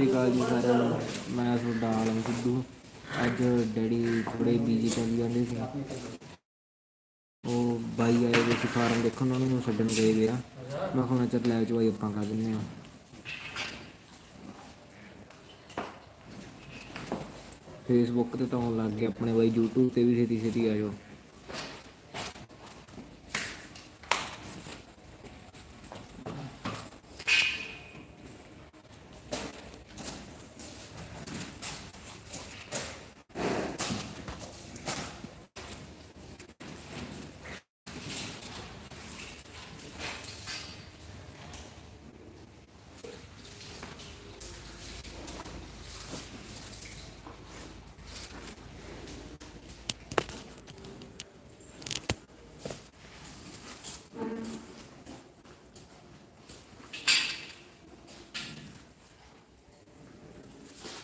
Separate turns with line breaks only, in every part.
ਸ੍ਰੀ ਅਕਾਲ ਜੀ ਸਾਰਿਆਂ ਨੂੰ। ਮੈਂ ਤੁਹਾਡਾ ਆਲਮ ਸਿੱਧੂ। ਅੱਜ ਡੈਡੀ ਥੋੜੇ ਬੀਜੀ ਚੱਲ ਜਾਂਦੇ ਸੀ। ਉਹ ਬਾਈ ਆਏ ਦੇ ਸੀ ਫਾਰਮ ਦੇਖਣ, ਉਹਨਾਂ ਨੂੰ ਛੱਡਣ ਗਏ ਵੇ ਆ ਮੈਂ ਹੁਣ ਚੱਲ ਲੈ ਚ ਬਾਈ ਆਪਾਂ ਕਰ ਦਿੰਨੇ ਆ ਫੇਸਬੁੱਕ ਤੇ ਤਾਂ ਆਉਣ ਲੱਗ ਗਏ ਆਪਣੇ ਬਾਈ, YouTube ਤੇ ਵੀ ਛੇਤੀ ਛੇਤੀ ਆ ਜਾਓ।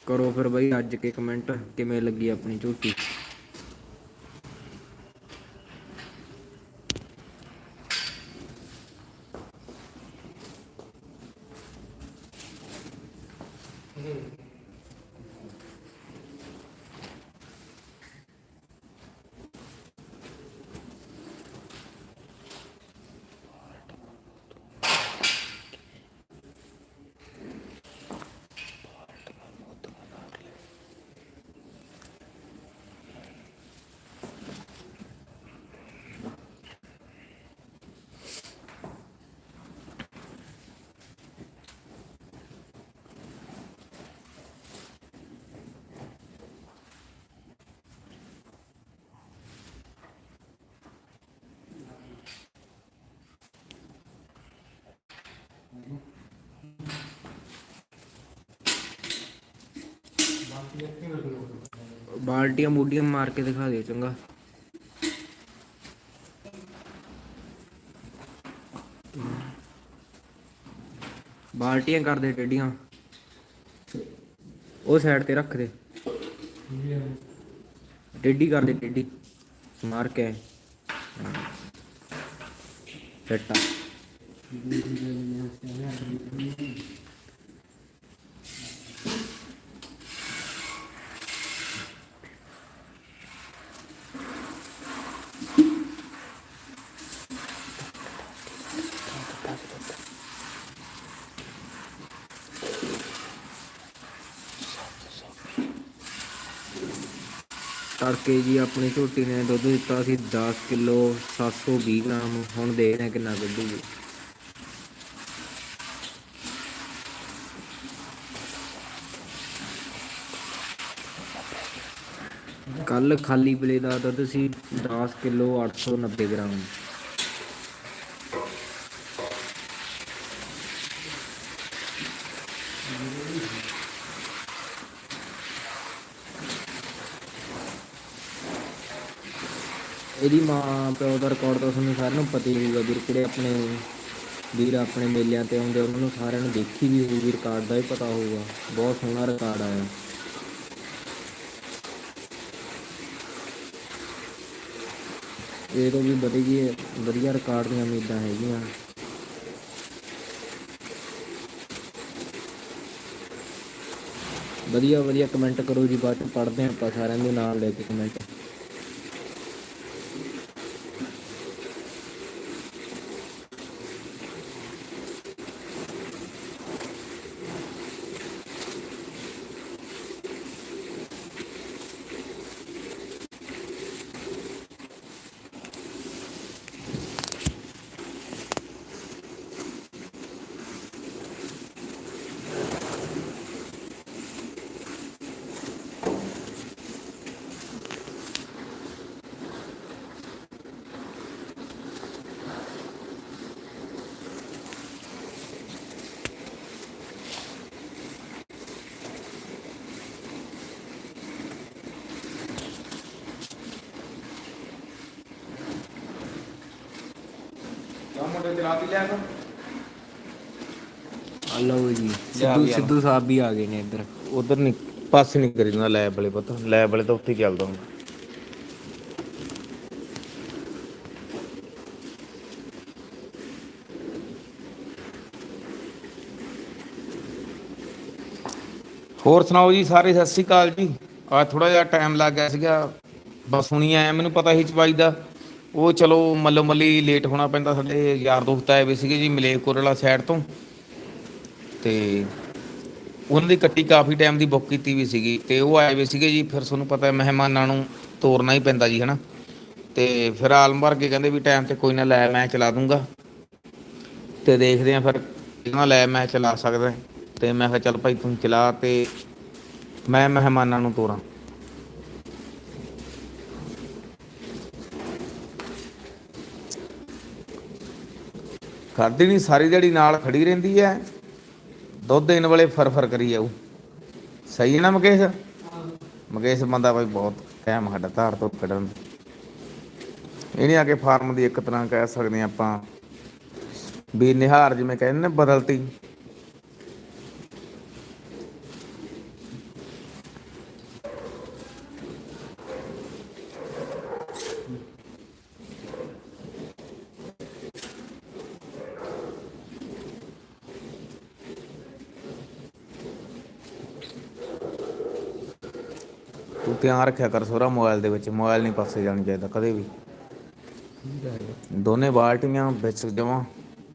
ਕਰੋ ਫਿਰ ਬਈ ਅੱਜ ਕੇ ਕਮੈਂਟ ਕਿਵੇਂ ਲੱਗੀ ਆਪਣੀ ਝੂਠੀ? ਬਾਲਟੀਆਂ ਮੂਡੀਆਂ ਮਾਰ ਕੇ ਦਿਖਾ ਦਿਓ ਚੰਗਾ। ਬਾਲਟੀਆਂ ਕਰ ਦੇ ਟੇਡੀਆਂ ਉਹ ਸਾਈਡ ਤੇ ਰੱਖ ਦੇ। ਟੇਡੀ ਕਰ ਦੇ ਟੇਡੀ ਮਾਰ ਕੇ। ਸੈਟਾ ਤੜਕੇ ਜੀ ਆਪਣੀ ਝੋਟੀ ਨੇ ਦੁੱਧ ਦਿੱਤਾ ਸੀ 10 ਕਿਲੋ 720 ਗ੍ਰਾਮ। ਹੁਣ ਦੇਖਦੇ ਹਾਂ ਕਿੰਨਾ ਕੱਢੂਗੀ ਕੱਲ ਖਾਲੀ ਬਲੇ ਦਾ ਦੁੱਧ ਸੀ 10 ਕਿਲੋ 890 ਗ੍ਰਾਮ। ਇਹਦੀ ਮਾਂ ਪਿਓ ਦਾ ਰਿਕਾਰਡ ਤਾਂ ਤੁਹਾਨੂੰ ਸਾਰਿਆਂ ਨੂੰ ਪਤਾ ਹੀ ਹੋਊਗਾ ਵੀਰ, ਕਿਹੜੇ ਆਪਣੇ ਵੀਰ ਆਪਣੇ ਮੇਲਿਆਂ ਤੇ ਆਉਂਦੇ ਉਹਨਾਂ ਨੂੰ ਸਾਰਿਆਂ ਨੂੰ ਦੇਖੀ ਵੀ ਹੋਊਗੀ ਰਿਕਾਰਡ ਦਾ ਹੀ ਪਤਾ ਹੋਊਗਾ। ਬਹੁਤ ਸੋਹਣਾ ਰਿਕਾਰਡ ਆਇਆ। ਇਹ ਤੋਂ ਵੀ ਵਧੀਆ ਵਧੀਆ ਰਿਕਾਰਡ ਦੀਆਂ ਉਮੀਦਾਂ ਹੈਗੀਆਂ। ਵਧੀਆ ਵਧੀਆ ਕਮੈਂਟ ਕਰੋ ਜੀ, ਬਾਅਦ ਚ ਪੜ੍ਹਦੇ ਹਾਂ ਆਪਾਂ ਸਾਰਿਆਂ ਦੇ ਨਾਲ ਲੈ ਕੇ ਕਮੈਂਟ ਆ ਲਓ ਜੀ ਸਿੱਧੂ ਸਿੱਧੂ ਸਾਹਿਬ ਵੀ ਆ ਗਏ ਨੇ ਇੱਧਰ।
ਉਧਰ ਨਹੀਂ ਪਾਸੇ ਨਹੀਂ ਕਰੀ ਜਾਂਦਾ ਲੈਬ ਵਾਲੇ ਪਤਾ। ਲੈਬ ਵਾਲੇ ਤਾਂ ਉੱਥੇ ਹੀ ਚੱਲਦਾ ਹੁੰਦਾ। ਹੋਰ ਸੁਣਾਓ ਜੀ ਸਾਰੇ ਸਤਿ ਸ੍ਰੀ ਅਕਾਲ ਜੀ। ਆ ਥੋੜਾ ਜਿਹਾ ਟਾਈਮ ਲੱਗ ਗਿਆ ਸੀਗਾ। ਬਸ ਹੁਣੀ ਆਇਆ ਮੈਨੂੰ ਪਤਾ ਸੀ ਚਵਾਈ ਦਾ। ਉਹ ਚਲੋ ਮੱਲੋ ਮੱਲੀ ਲੇਟ ਹੋਣਾ ਪੈਂਦਾ ਸਾਡੇ ਯਾਰ ਦੋਸਤ ਆਏ ਵੇ ਸੀਗੇ ਜੀ ਮਲੇਕਪੁਰ ਵਾਲਾ ਸਾਈਡ ਤੋਂ। ਤੇ ਉਹਨਾਂ ਦੀ ਕੱਟੀ ਕਾਫੀ ਟਾਈਮ ਦੀ ਬੁੱਕ ਕੀਤੀ ਵੀ ਸੀਗੀ ਤੇ ਉਹ ਆਏ ਵੇ ਸੀਗੇ ਜੀ, ਫਿਰ ਤੁਹਾਨੂੰ ਪਤਾ ਹੈ ਮਹਿਮਾਨਾਂ ਨੂੰ ਤੋਰਨਾ ਹੀ ਪੈਂਦਾ ਜੀ, ਹਨਾ। ਤੇ ਫਿਰ ਆਲਮ ਭਰ ਕੇ ਕਹਿੰਦੇ ਵੀ ਟਾਈਮ ਤੇ ਕੋਈ ਨਾ ਲੈ ਮੈਂ ਚਲਾ ਦੂੰਗਾ। ਤੇ ਦੇਖਦੇ ਆ ਫਿਰ ਕਿਹਨਾਂ ਲੈ ਮੈਂ ਚਲਾ ਸਕਦਾ। ਤੇ ਮੈਂ ਕਿਹਾ ਚੱਲ ਭਾਈ ਤੂੰ ਚਲਾ ਤੇ ਮੈਂ ਮਹਿਮਾਨਾਂ ਨੂੰ ਤੋਰਾਂ। ਕਰਦੀ ਨਹੀਂ ਸਾਰੀ ਦਿਹਾੜੀ ਨਾਲ ਖੜੀ ਰਹਿੰਦੀ ਹੈ ਦੁੱਧ ਦੇਣ ਵਾਲੇ ਫਰਫਰ ਕਰੀ ਜਾਊ। ਸਹੀ ਹੈ ਨਾ ਮਕੇਸ਼? ਮਕੇਸ਼ ਬੰਦਾ ਭਾਈ ਬਹੁਤ ਟਾਈਮ ਸਾਡਾ ਧਾਰ ਤੋਂ ਕੱਢਣ ਇਹਨੇ ਆ ਕੇ ਫਾਰਮ ਦੀ ਇੱਕ ਤਰ੍ਹਾਂ ਕਹਿ ਸਕਦੇ ਹਾਂ ਆਪਾਂ ਵੀ ਨਿਹਾਰ ਜਿਵੇਂ ਕਹਿੰਦੇ ਨੇ ਬਦਲਤੀ। ਧਿਆਨ ਰੱਖਿਆ ਕਰ ਸੋਰਾ ਮੋਬਾਈਲ ਦੇ ਵਿੱਚ। ਮੋਬਾਈਲ ਨਹੀਂ ਪਾਸੇ ਜਾਣਾ ਚਾਹੀਦਾ ਕਦੇ ਵੀ। ਦੋਨੇ ਬਾਲਟੀਆਂ ਵਿੱਚ ਜਮਾ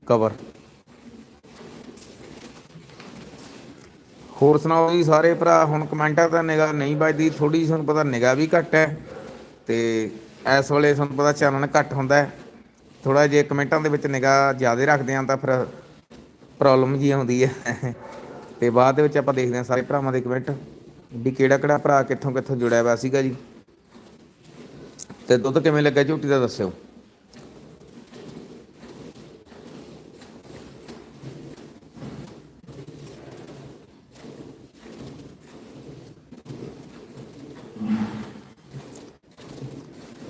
ਕਵਰ। ਹੋਰ ਸੁਣਾਓ ਜੀ ਸਾਰੇ ਭਰਾ, ਹੁਣ ਕਮੈਂਟਾਂ ਤਾਂ ਨਿਗਾਹ ਨਹੀਂ ਵੱਜਦੀ ਥੋੜੀ ਤੁਹਾਨੂੰ ਪਤਾ ਨਿਗਾਹ ਵੀ ਘੱਟ ਹੈ ਤੇ ਇਸ ਵੇਲੇ ਤੁਹਾਨੂੰ ਪਤਾ ਚਾਨਣ ਘੱਟ ਹੁੰਦਾ ਹੈ। ਥੋੜਾ ਜੇ ਕਮੈਂਟਾਂ ਦੇ ਵਿੱਚ ਨਿਗਾਹ ਜ਼ਿਆਦਾ ਰੱਖਦੇ ਹਾਂ ਤਾਂ ਫਿਰ ਪ੍ਰੋਬਲਮ ਜੀ ਆਉਂਦੀ ਹੈ। ਤੇ ਬਾਅਦ ਦੇ ਵਿੱਚ ਆਪਾਂ ਦੇਖਦੇ ਹਾਂ ਸਾਰੇ ਭਰਾਵਾਂ ਦੇ ਕਮੈਂਟ। ਵੀ ਕਿਹੜਾ ਕਿਹੜਾ ਭਰਾ ਕਿੱਥੋਂ ਕਿੱਥੋਂ ਜੁੜਿਆ ਹੋਇਆ ਸੀਗਾ ਜੀ? ਤੇ ਦੁੱਧ ਕਿਵੇਂ ਲੱਗਾ ਝੋਟੀ ਦਾ ਦੱਸਿਓ।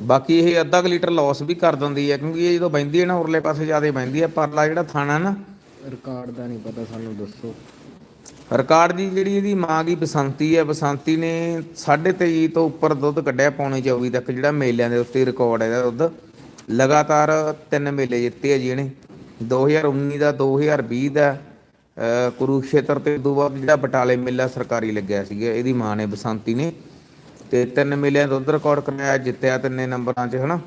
ਬਾਕੀ ਇਹ ਅੱਧਾ ਕੁ ਲੀਟਰ ਲਾਸ ਵੀ ਕਰ ਦਿੰਦੀ ਹੈ, ਕਿਉਂਕਿ ਇਹ ਜਦੋਂ ਬੈਂਦੀ ਹੈ ਨਾ, ਉਰਲੇ ਪਾਸੇ ਜ਼ਿਆਦਾ ਬੈਂਦੀ ਹੈ ਪਰਲਾ ਜਿਹੜਾ ਥਾਣਾ ਨਾ।
ਰਿਕਾਰਡ ਦਾ ਨਹੀਂ ਪਤਾ, ਸਾਨੂੰ ਦੱਸੋ।
ਰਿਕਾਰਡ ਦੀ ਜਿਹੜੀ ਇਹਦੀ ਮਾਂ ਦੀ ਬਸੰਤੀ ਹੈ, ਬਸੰਤੀ ਨੇ 23.5 ਤੋਂ ਉੱਪਰ ਦੁੱਧ ਕੱਢਿਆ ਪੌਣੇ 24 ਤੱਕ, ਜਿਹੜਾ ਮੇਲਿਆਂ ਦੇ ਉੱਤੇ ਰਿਕਾਰਡ ਹੈ ਇਹਦਾ ਦੁੱਧ। ਲਗਾਤਾਰ ਤਿੰਨ ਮੇਲੇ ਜਿੱਤੇ ਆ ਜੀ ਇਹਨੇ। 2019 ਦਾ 2020 ਦਾ, ਅਹ ਕੁਰੂਕਸ਼ੇਤਰ ਤੇ ਉਦੋਂ ਬਾਅਦ ਜਿਹੜਾ ਬਟਾਲੇ ਮੇਲਾ ਸਰਕਾਰੀ ਲੱਗਿਆ ਸੀਗਾ, ਇਹਦੀ ਮਾਂ ਨੇ ਬਸੰਤੀ ਨੇ। ਤੇ ਤਿੰਨ ਮੇਲਿਆਂ ਦਾ ਦੁੱਧ ਰਿਕਾਰਡ ਕਰਾਇਆ, ਜਿੱਤਿਆ ਤਿੰਨੇ ਨੰਬਰਾਂ 'ਚ, ਹਨਾ।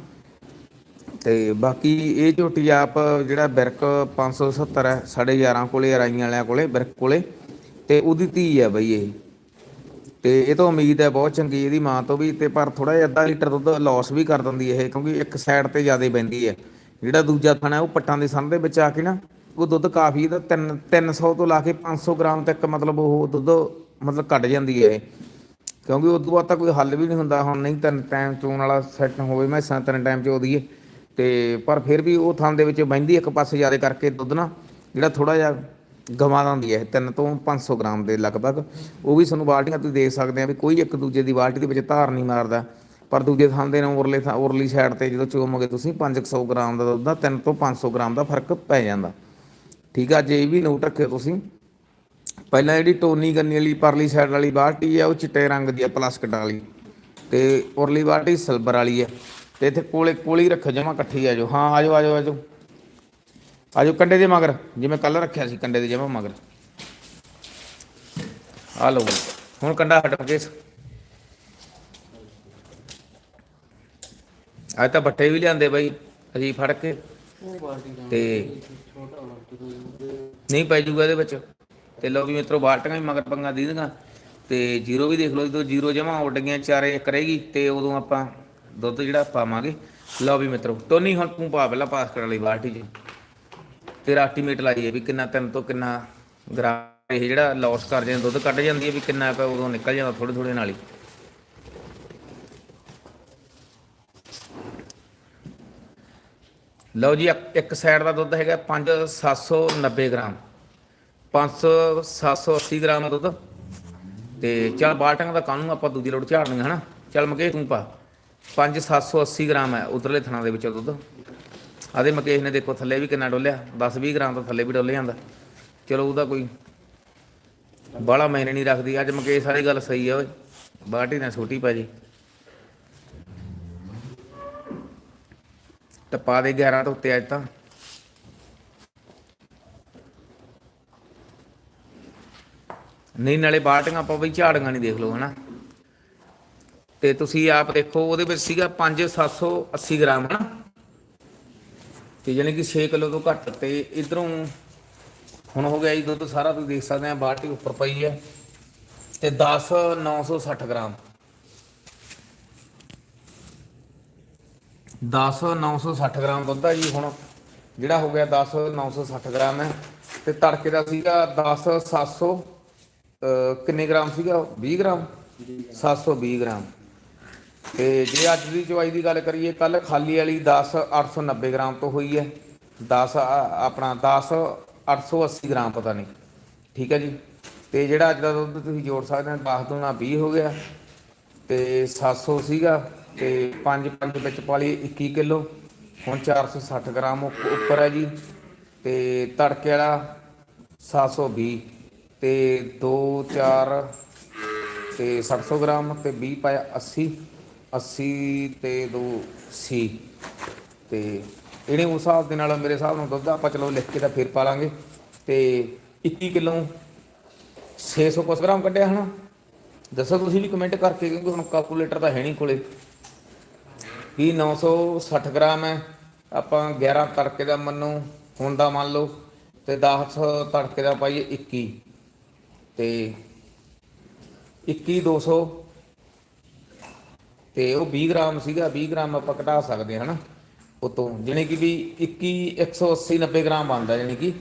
ਤੇ ਬਾਕੀ ਇਹ ਝੋਟੀ ਆਪ ਜਿਹੜਾ ਬਿਰਕ 570 ਹੈ ਸਾਡੇ ਯਾਰਾਂ ਕੋਲੇ ਰਾਈਆਂ ਵਾਲਿਆਂ ਕੋਲੇ, ਬਿਰਕ ਕੋਲੇ। ਤੇ ਉਹਦੀ ਧੀ ਹੈ ਬਈ ਇਹ। ਤੇ ਇਹ ਤੋਂ ਉਮੀਦ ਹੈ ਬਹੁਤ ਚੰਗੀ ਇਹਦੀ ਮਾਂ ਤੋਂ ਵੀ, ਤੇ ਪਰ ਥੋੜਾ ਜਿਹਾ ਅੱਧਾ ਲੀਟਰ ਦੁੱਧ ਲਾਸ ਵੀ ਕਰ ਦਿੰਦੀ ਇਹ, ਕਿਉਂਕਿ ਇੱਕ ਸਾਈਡ ਤੇ ਜ਼ਿਆਦਾ ਪੈਂਦੀ ਹੈ। ਜਿਹੜਾ ਦੂਜਾ ਥਣਾ ਹੈ ਉਹ ਪੱਟਾਂ ਦੇ ਸੰਨ ਦੇ ਵਿੱਚ ਆ ਕੇ ਨਾ, ਉਹ ਦੁੱਧ ਕਾਫੀ ਇਹਦਾ 3 300 ਤੋਂ ਲਾ ਕੇ 500 ਗ੍ਰਾਮ ਤੱਕ ਮਤਲਬ ਉਹ ਦੁੱਧ ਮਤਲਬ ਘਟ ਜਾਂਦੀ ਹੈ ਇਹ। ਕਿਉਂਕਿ ਤੋਂ ਬਾਅਦ ਤਾਂ ਕੋਈ ਹੱਲ ਵੀ ਨਹੀਂ ਹੁੰਦਾ, ਹੁਣ ਨਹੀਂ ਤਿੰਨ ਟਾਈਮ ਚੋਣ ਵਾਲਾ ਸੈੱਟ ਹੋਵੇ, ਮੈਂ ਸਾਂ ਤਿੰਨ ਟਾਈਮ ਚੋ ਦਈਏ ਤੇ ਪਰ ਫਿਰ ਵੀ ਉਹ ਥਾਂ ਦੇ ਵਿੱਚ ਬਹਿੰਦੀ ਇੱਕ ਪਾਸੇ ਜ਼ਿਆਦਾ ਕਰਕੇ ਦੁੱਧ ਨਾ, ਜਿਹੜਾ ਥੋੜਾ ਜਿਹਾ ਗਵਾਂ ਦਾ ਦਿੰਦੀ ਹੈ 3 ਤੋਂ 500 ਗ੍ਰਾਮ ਦੇ ਲਗਭਗ। ਉਹ ਵੀ ਤੁਹਾਨੂੰ ਬਾਲਟੀਆਂ ਤੁਸੀਂ ਦੇਖ ਸਕਦੇ ਆ ਵੀ ਕੋਈ ਇੱਕ ਦੂਜੇ ਦੀ ਬਾਲਟੀ ਦੇ ਵਿੱਚ ਧਾਰ ਨਹੀਂ ਮਾਰਦਾ। ਪਰ ਦੂਜੇ ਥਾਂ ਦੇ ਨਾਲ ਉਰਲੇ ਥਾਂ, ਉਰਲੀ ਸਾਈਡ ਤੇ ਜਦੋਂ ਚੋਮੋਗੇ ਤੁਸੀਂ 500 ਗ੍ਰਾਮ ਦਾ ਦੁੱਧ ਦਾ 3 ਤੋਂ 500 ਗ੍ਰਾਮ ਦਾ ਫ਼ਰਕ ਪੈ ਜਾਂਦਾ। ਠੀਕ ਆ ਜੇ ਇਹ ਵੀ ਨੋਟ ਰੱਖਿਓ ਤੁਸੀਂ। ਪਹਿਲਾਂ ਜਿਹੜੀ ਟੋਨੀ ਗੰਨੀ ਵਾਲੀ ਪਰਲੀ ਸਾਈਡ ਵਾਲੀ ਬਾਲਟੀ ਹੈ ਉਹ ਚਿੱਟੇ ਰੰਗ ਦੀ ਆ ਪਲਾਸਟਿਕ ਵਾਲੀ। ਤੇ ਉਰਲੀ ਬਾਲਟੀ ਸਿਲਵਰ ਵਾਲੀ ਹੈ ਤੇ ਇੱਥੇ ਕੋਲੇ ਕੋਲੇ ਹੀ ਰੱਖੋ ਜਮਾ ਇਕੱਠੀ ਆ ਜਾਓ। ਹਾਂ, ਆ ਜਾਓ, ਆ ਆਜੋ ਆ ਕੰਡੇ ਦੇ ਮਗਰ ਜਿਵੇਂ ਕੱਲ ਰੱਖਿਆ ਸੀ ਕੰਡੇ ਦੇ ਜਮਾ ਮਗਰ। ਆ ਲਓ ਹੁਣ ਕੰਡਾ ਹਟ ਕੇ ਅੱਜ ਤਾਂ ਬੱਟੇ ਵੀ ਲਿਆਂਦੇ ਬਾਈ, ਅਸੀਂ ਫੜ ਕੇ। ਤੇ ਨਹੀਂ ਪੈ ਜੂਗਾ ਇਹਦੇ ਵਿੱਚ। ਤੇ ਲੋ ਵੀ ਮਿੱਤਰੋ, ਬਾਲਟੀਆਂ ਵੀ ਮਗਰ ਪੰਗਾ ਦੇ ਦੀਆਂ ਤੇ ਜ਼ੀਰੋ ਵੀ ਦੇਖ ਲਓ, ਜਦੋਂ ਜ਼ੀਰੋ ਜਮਾ ਉੱਡ ਗਈਆਂ, ਚਾਰੇ ਇੱਕ ਰਹੇਗੀ ਤੇ ਉਦੋਂ ਆਪਾਂ ਦੁੱਧ ਜਿਹੜਾ ਪਾਵਾਂਗੇ। ਲਓ ਵੀ ਮਿੱਤਰੋ, ਟੋਨੀ ਹੁਣ ਤੂੰ ਪਾ ਪਹਿਲਾਂ ਪਾਸ ਕਰਨ ਲਈ ਬਾਲਟੀ 'ਚ। ਤੇਰਾ ਐਸਟੀਮੇਟ ਲਾਈਏ ਵੀ ਕਿੰਨਾ ਤਿੰਨ ਤੋਂ ਕਿੰਨਾ ਗ੍ਰਾਮ ਇਹ ਜਿਹੜਾ ਲਾਸ ਕਰ ਜਾਂਦੇ, ਦੁੱਧ ਕੱਢ ਜਾਂਦੀ ਹੈ ਵੀ ਕਿੰਨਾ ਪਿਆ ਉਦੋਂ ਨਿਕਲ ਜਾਂਦਾ ਥੋੜੇ ਥੋੜੇ ਨਾਲ ਹੀ। ਲਓ ਜੀ, ਇੱਕ- ਇੱਕ ਸਾਈਡ ਦਾ ਦੁੱਧ ਹੈਗਾ 5790 ਗ੍ਰਾਮ। 500 780 ਗ੍ਰਾਮ ਦੁੱਧ। ਤੇ ਚੱਲ ਬਾਲਟਾਂ ਦਾ ਕਾਨੂੰਨ ਆਪਾਂ ਦੂਜੀ ਲੋੜ ਝਾੜਨੀਆਂ ਹਨਾ? ਚੱਲ ਮਕੇਸ਼ ਤੂੰ ਪਾ। 5 780 ਗ੍ਰਾਮ ਹੈ ਉਧਰਲੇ ਥਣਾ ਦੇ ਵਿੱਚ ਦੁੱਧ। ਆਦੇ ਮਕੇਸ਼ ਨੇ ਦੇਖੋ ਥੱਲੇ ਵੀ ਕਿੰਨਾ ਡੋਲਿਆ 10 20 ਗ੍ਰਾਮ ਤੋਂ ਥੱਲੇ ਵੀ ਡੋਲੇ ਜਾਂਦਾ। ਚਲੋ ਉਹਦਾ ਕੋਈ ਬਾਲਾ ਮੈਨੇ ਨਹੀਂ ਰੱਖਦੀ। ਅੱਜ ਮਕੇਸ਼ ਵਾਲੀ ਗੱਲ ਸਹੀ ਹੈ ਓਏ। ਬਾਲਟੀ ਨਾ ਛੋਟੀ ਭਾਜੀ। ਜੀ ਟੱਪਾ ਦੇ 11 ਤੋਂ ਉੱਤੇ ਅੱਜ ਤਾਂ। ਨਹੀਂ, ਨਾਲੇ ਬਾਲਟੀਆਂ ਆਪਾਂ ਬਈ ਝਾੜੀਆਂ ਨਹੀਂ ਦੇਖ ਲਓ, ਹਨਾ। ਤੇ ਤੁਸੀਂ ਆਪ ਦੇਖੋ, ਉਹਦੇ ਵਿੱਚ ਸੀਗਾ 5780 ਗ੍ਰਾਮ, ਹਨਾ। ਤੇ ਯਾਨੀ ਕਿ 6 ਕਿਲੋ ਤੋਂ ਘੱਟ ਤੇ ਇਧਰੋਂ ਹੁਣ ਹੋ ਗਿਆ ਜੀ ਦੁੱਧ ਸਾਰਾ ਤੁਸੀਂ ਦੇਖ ਸਕਦੇ ਆ, ਬਾਲਟੀ ਉੱਪਰ ਪਈ ਹੈ ਤੇ 10 960 ਗ੍ਰਾਮ। 10 960 ਗ੍ਰਾਮ ਦੁੱਧ ਆ ਜੀ ਹੁਣ, ਜਿਹੜਾ ਹੋ ਗਿਆ 10 960 ਗ੍ਰਾਮ ਹੈ। ਤੇ ਤੜਕੇ ਦਾ ਸੀਗਾ 10 700 ਅਹ ਕਿੰਨੇ ਗ੍ਰਾਮ ਸੀਗਾ? 20 ਗ੍ਰਾਮ? 720 ਗ੍ਰਾਮ। ਤੇ ਜੇ ਅੱਜ ਦੀ ਚਵਾਈ ਦੀ ਗੱਲ ਕਰੀਏ ਕੱਲ ਖਾਲੀ ਵਾਲੀ 10 890 ਗ੍ਰਾਮ ਤੋਂ ਹੋਈ ਹੈ। 10 ਆ- ਆਪਣਾ 10 880 ਗ੍ਰਾਮ ਪਤਾ ਨਹੀਂ। ਠੀਕ ਹੈ ਜੀ? ਤੇ ਜਿਹੜਾ ਅੱਜ ਦਾ ਦੁੱਧ ਤੁਸੀਂ ਜੋੜ ਸਕਦੇ ਹੋ 10 ਦੁਣਾ 20 ਹੋ ਗਿਆ। ਤੇ 700 ਸੀਗਾ ਤੇ 5 5 ਵਿੱਚ ਪਾ ਪਾਲੀ 21 ਕਿਲੋ। ਹੁਣ 460 ਗ੍ਰਾਮ ਉੱਪ- ਉੱਪਰ ਹੈ ਜੀ। ਤੇ ਤੜਕੇ ਵਾਲਾ 720 ਤੇ 2 4 ਤੇ 700 ਗ੍ਰਾਮ ਤੇ 20 ਪਾਇਆ 80 80 ਤੇ 2 ਸੀ। ਤੇ ਇਹਨੇ ਉਸ ਹਿਸਾਬ ਦੇ ਨਾਲ ਮੇਰੇ ਹਿਸਾਬ ਨਾਲ ਦੁੱਧ ਆਪਾਂ ਚਲੋ ਲਿਖ ਕੇ ਤਾਂ ਫਿਰ ਪਾ ਲਾਂਗੇ ਤੇ 21 ਕਿਲੋ 600 ਕੁਸ ਗ੍ਰਾਮ ਕੱਢਿਆ ਹਨਾ। ਦੱਸੋ ਤੁਸੀਂ ਵੀ ਕਮੈਂਟ ਕਰਕੇ, ਕਿਉਂਕਿ ਹੁਣ ਕੈਲਕੂਲੇਟਰ ਤਾਂ ਹੈ ਨਹੀਂ ਕੋਲੇ। ਵੀ 960 ਗ੍ਰਾਮ ਹੈ। ਆਪਾਂ 11 ਤੜਕੇ ਦਾ ਮੰਨੋ, ਹੁਣ ਦਾ ਮੰਨ ਲਓ, ਤੇ 10 ਤੜਕੇ ਦਾ ਪਾਈਏ 21 ਤੇ 21 200 ਤੇ ਉਹ 20 ਗ੍ਰਾਮ ਸੀਗਾ 20 ਗ੍ਰਾਮ ਆਪਾਂ ਘਟਾ ਸਕਦੇ ਹਨਾ ਉਤੋਂ। ਜਾਣੀ ਕਿ ਵੀ 21 180 90 ਗ੍ਰਾਮ ਬਣਦਾ ਕਿ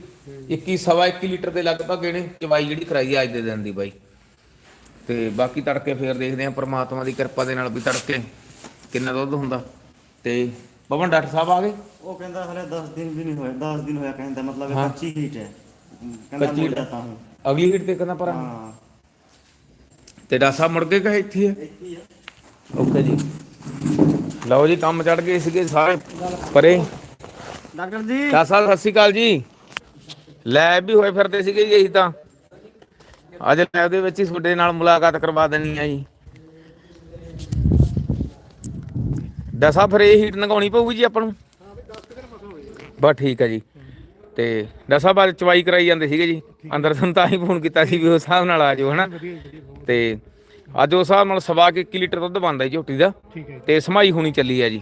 21 ਸਵਾ 21 ਲੀਟਰ ਦੇ ਲਗਭਗ ਇਹਨੇ ਚਵਾਈ ਜਿਹੜੀ ਕਰਾਈ ਅੱਜ ਦੇ ਦਿਨ ਦੀ ਬਾਈ। ਤੇ ਬਾਕੀ ਤੜਕੇ ਫੇਰ ਦੇਖਦੇ ਆ ਪ੍ਰਮਾਤਮਾ ਦੀ ਕਿਰਪਾ ਦੇ ਨਾਲ ਵੀ ਤੜਕੇ ਕਿੰਨਾ ਦੁੱਧ ਹੁੰਦਾ। ਤੇ ਪਵਨ ਡਾਕਟਰ ਸਾਹਿਬ ਆ ਗਏ?
ਉਹ ਕਹਿੰਦਾ ਹਲੇ 10 ਦਿਨ ਵੀ ਨਹੀਂ ਹੋਏ 10 ਦਿਨ ਹੋਇਆ ਕਹਿੰਦਾ ਮਤਲਬ ਇਹ ਕੱਚੀ ਹੀਟ ਹੈ। ਕਹਿੰਦਾ
heat?
ਜਾਤਾ ਹੂੰ
ਅਗਲੀ ਹੀਟ ਤੇ ਕਹਿੰਦਾ ਪਰ
ਹਾਂ।
ਤੇ ਡਾਕਟਰ ਸਾਹਿਬ ਮੁੜ ਕੇ ਕਹੇ ਇੱਥੇ? ਹੈ
ਹੀ ਹੈ
ਓਕੇ ਜੀ। ਲਓ ਜੀ ਕੰਮ ਚੜ ਗਏ ਸੀਗੇ ਸਾਰੇ ਪਰੇ।
ਡਾਕਟਰ ਜੀ।
ਸਾਹਿਬ ਸਤਿ ਸ਼੍ਰੀ ਅਕਾਲ ਜੀ। ਲੈਬ ਵੀ ਹੋਏ ਫਿਰਦੇ ਸੀਗੇ ਜੀ ਅਸੀਂ ਤਾਂ। ਅੱਜ ਲੈਬ ਦੇ ਵਿੱਚ ਹੀ ਤੁਹਾਡੇ ਨਾਲ ਮੁਲਾਕਾਤ ਕਰਵਾ ਦੇਣੀ ਆ ਜੀ। ਦਸਾ ਫਿਰ ਇਹ ਹੀਟ ਲਗਾਉਣੀ ਪਊਗੀ ਜੀ ਆਪਾਂ ਨੂੰ? ਬਸ ਠੀਕ ਹੈ ਜੀ। ਤੇ ਦਸਾ ਬਾਅਦ ਚਵਾਈ ਕਰਾਈ ਜਾਂਦੇ ਸੀਗੇ ਜੀ। ਅੰਦਰ ਤੁਹਾਨੂੰ ਤਾਂ ਹੀ ਫੋਨ ਕੀਤਾ ਸੀ ਵੀ ਉਸ ਹਿਸਾਬ ਨਾਲ ਆ ਜਾਓ ਹਨਾ? ਤੇ ਅੱਜ ਉਸ ਹਿਸਾਬ ਨਾਲ ਸਵਾ ਕੇ 1 ਲੀਟਰ ਦੁੱਧ ਬਣਦਾ ਜੀ ਝੋਟੀ ਦਾ। ਤੇ ਸਮਾਈ ਹੋਣੀ ਚੱਲੀ ਆ ਜੀ।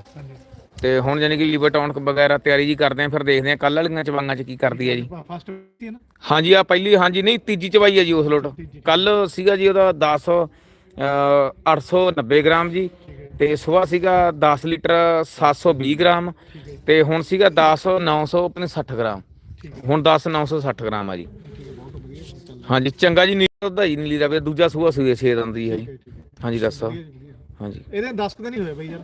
ਤੇ ਹੁਣ ਜਾਨੀ ਕਿ ਲੀਵਰ ਟੌਨਕ ਵਗੈਰਾ ਤਿਆਰੀ ਜੀ ਕਰਦੇ ਆ ਫਿਰ ਦੇਖਦੇ ਆ ਕੱਲ ਵਾਲੀਆਂ ਚਵਾਈਆਂ ਚ ਕੀ ਕਰਦੀ ਹੈ ਜੀ।
ਫਸਟ ਹੈ ਨਾ?
ਹਾਂਜੀ ਆ ਪਹਿਲੀ ਹਾਂਜੀ ਨਹੀਂ ਤੀਜੀ ਚਵਾਈ ਹੈ ਜੀ ਉਸ ਲੋਟ। ਕੱਲ ਸੀਗਾ ਜੀ ਉਹਦਾ 10 ਅਹ, 890 ਗ੍ਰਾਮ ਜੀ। ਤੇ ਸਵੇਰ ਸੀਗਾ 10 ਲੀਟਰ 720 ਗ੍ਰਾਮ। ਤੇ ਹੁਣ ਸੀਗਾ 10 960 ਗ੍ਰਾਮ। ਹੁਣ 10 960 ਗ੍ਰਾਮ ਆ ਜੀ। ਹਾਂਜੀ ਚੰਗਾ ਜੀ ਨੀਲਾ ਜੀ ਨੀਲੀ ਦਾ ਵੀ ਦੂਜਾ ਸੂਆ ਸੂਏ 6 ਦਿਨ ਦੀ ਹੈ ਜੀ ਹਾਂਜੀ ਦੱਸੋ। ਹਾਂਜੀ।
ਇਹਦੇ 10 ਕੁ ਦਿਨ ਹੀ ਹੋਏ ਬਈ ਯਾਰ।